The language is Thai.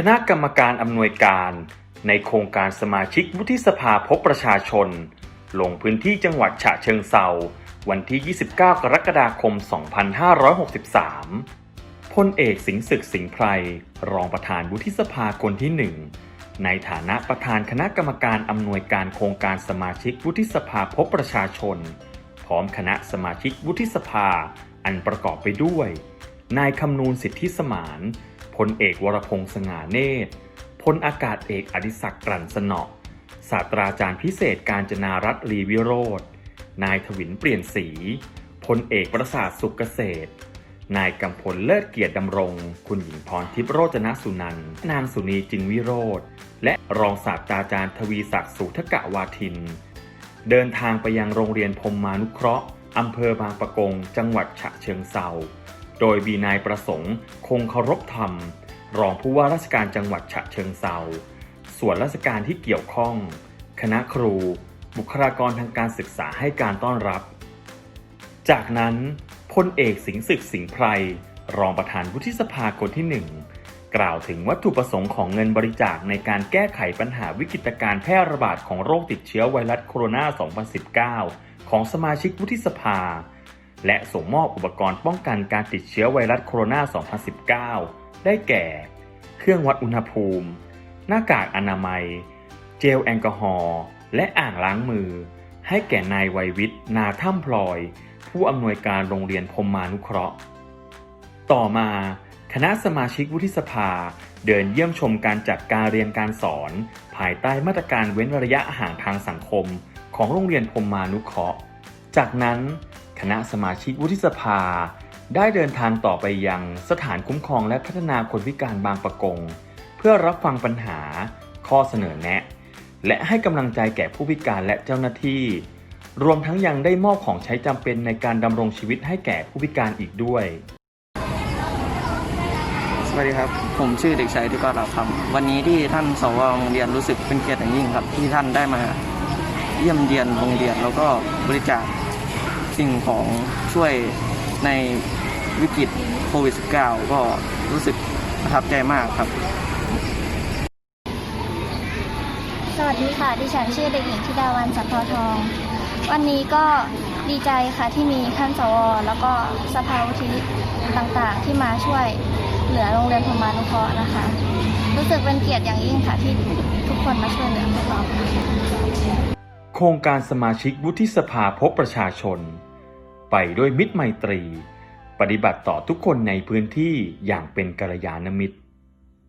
คณะกรรมการอำนวยการในโครงการสมาชิกวุฒิสภาพบประชาชน ลงพื้นที่จังหวัดฉะเชิงเซาวันที่ 29 กรกฎาคม 2563 พลเอกสิงศึกสิงไพร รองประธานวุฒิสภาคนที่หนึ่งในฐานะประธานคณะกรรมการอำนวยการโครงการสมาชิกวุฒิสภาพบประชาชน พร้อมคณะสมาชิกวุฒิสภา อันประกอบไปด้วย นายคำนูนสิทธิสมาน พลเอกวรพงษ์สง่าเนตร พลอากาศเอกอดิศักดิ์กลั่นสนอศาสตราจารย์พิเศษการจนารัตน์ลีวิโรธนายถวินเปลี่ยนสี พลเอกประสาทสุขเกษตร นายกำพลเลิศเกียรติดำรง คุณหญิงพรทิพย์โรจนสุนันท์นางสุนีจิงวิโรธและรองศาสตราจารย์ทวีศักดิ์สุทธกะวาทิน เดินทางไปยังโรงเรียนพรมมานุเคราะห์อำเภอบางปะกง จังหวัดฉะเชิงเซา โดยมีนายประสงค์ คงเคารพธรรม รองผู้ว่าราชการจังหวัดฉะเชิงเซาส่วนราชการที่เกี่ยวข้อง คณะครู บุคลากรทางการศึกษาให้การต้อนรับ จากนั้นพลเอกสิงห์ศึกสิงห์ไพร รองประธานวุฒิสภาคนที่หนึ่งกล่าวถึงวัตถุประสงค์ของเงินบริจาคในการแก้ไขปัญหาวิกฤตการแพร่ระบาดของโรคติดเชื้อไวรัสโคโรนา 2019 ของสมาชิกวุฒิสภา และส่งมอบอุปกรณ์ป้องกันการติดเชื้อไวรัสโคโรนา 2019 ได้แก่ เครื่องวัดอุณหภูมิ หน้ากากอนามัย เจลแอลกอฮอล์ และอ่างล้างมือ ให้แก่นายไวยวิทย์ นาถ้ำพลอย ผู้อำนวยการโรงเรียนพรมมานุเคราะห์ ต่อมาคณะสมาชิกวุฒิสภา เดินเยี่ยมชมการจัดการเรียนการสอน ภายใต้มาตรการเว้นระยะห่างทางสังคม ของโรงเรียนพรมมานุเคราะห์ จากนั้น คณะสมาชิกวุฒิสภา ได้เดินทางต่อไปยังสถานคุ้มครองและพัฒนาคนพิการบางปะกง เพื่อรับฟังปัญหา ข้อเสนอแนะ และให้กำลังใจแก่ผู้พิการและเจ้าหน้าที่ รวมทั้งยังได้มอบของใช้จำเป็นในการดำรงชีวิตให้แก่ผู้พิการอีกด้วย สวัสดีครับ ผมชื่อเด็กชายที่ก็รับคำวันนี้ที่ท่านสวโรงเรียนรู้สึกเป็นเกียรติอย่างยิ่งครับ ที่ท่านได้มาเยี่ยมเยียนโรงเรียนแล้วก็บริจาค สิ่งของช่วยในวิกฤตโควิด -19 ก็รู้สึกประทับใจมากครับ สวัสดีค่ะ ดิฉันชื่อเด็กหญิงธิดาวันสัมพอทอง วันนี้ก็ดีใจค่ะที่มีท่านสว แล้วก็สภาวุฒิต่างๆ ที่มาช่วยเหลือโรงเรียนพรหมานุเคราะห์นะคะ รู้สึกเป็นเกียรติอย่างยิ่งค่ะที่ทุกคนมาช่วยเหลือพวกเราโครงการสมาชิกวุฒิสภาพบประชาชน ไปด้วยมิตรไมตรี ปฏิบัติต่อทุกคนในพื้นที่อย่างเป็นกัลยาณมิตร